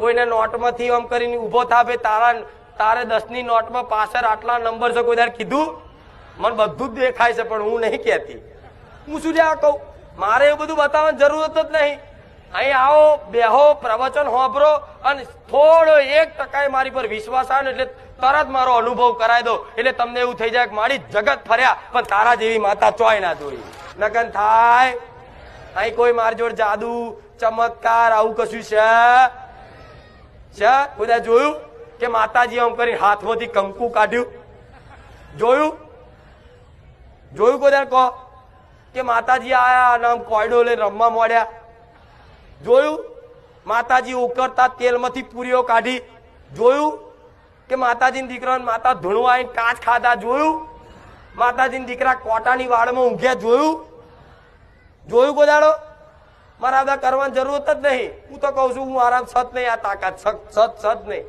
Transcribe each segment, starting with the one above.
કોઈને નોટમાંથી આમ કરીને ઊભો થા ભાઈ તારા તારે દસની નોટમાં પાછળ આટલા નંબર છે કોઈ તારે કીધું? મને બધું જ દેખાય છે, પણ હું નહીં કહેતી. હું શું જ્યાં કહું? મારે એવું બધું બતાવવાની જરૂરત જ નહીં. અહીં આવો, બેહો, પ્રવચન હોભરો અને થોડો એક ટકાએ મારી પર વિશ્વાસ આવે એટલે તરત મારો અનુભવ કરાવી દો. એટલે તમને એવું થઈ જાય કે મારી જગત ફર્યા, પણ તારા જેવી માતા ચોય ના જોઈ. નગન થાય. અહીં કોઈ મારી જોડે જાદુ, ચમત્કાર, આવું કશું છે? છે બધા જોયું કે માતાજી આમ કરી હાથમાંથી કંકુ કાઢ્યું? જોયું? જોયું કોઈ કહો? કે માતાજી આયા અને આમ કોયડો લઈને રમવા મળ્યા જોયું? માતાજી ઉકળતા તેલમાંથી પૂરીઓ કાઢી. જોયું? કે માતાજીના દીકરાને માતા ધૂણવા કાચ ખાધા. જોયું? માતાજીના દીકરા કોટાની વાળમાં ઊંઘ્યા. જોયું? જોયું ગોદાડો? મારા બધા કરવાની જરૂરત જ નહીં. હું તો કહું છું, હું આરામ સત નહીં, આ તાકાત સત સત નહીં.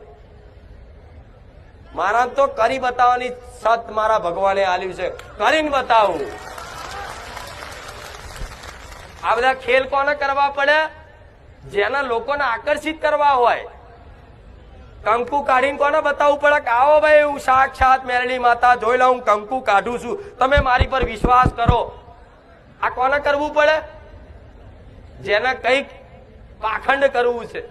મારા તો કરી બતાવવાની સત મારા ભગવાને આલ્યું છે. કરીને બતાવું. આ બધા ખેલ કોને કરવા પડે? જેના લોકોને આકર્ષિત કરવા હોય. કંકુ કાઢીને કોને બતાવવું પડે કે, આવો ભાઈ, હું સાક્ષાત મેરડી માતા, જોઈ લઉં કંકુ કાઢું છું. તમે મારી પર વિશ્વાસ કરો. આ કોને કરવું પડે? જેને કંઈક પાખંડ કરવું છે.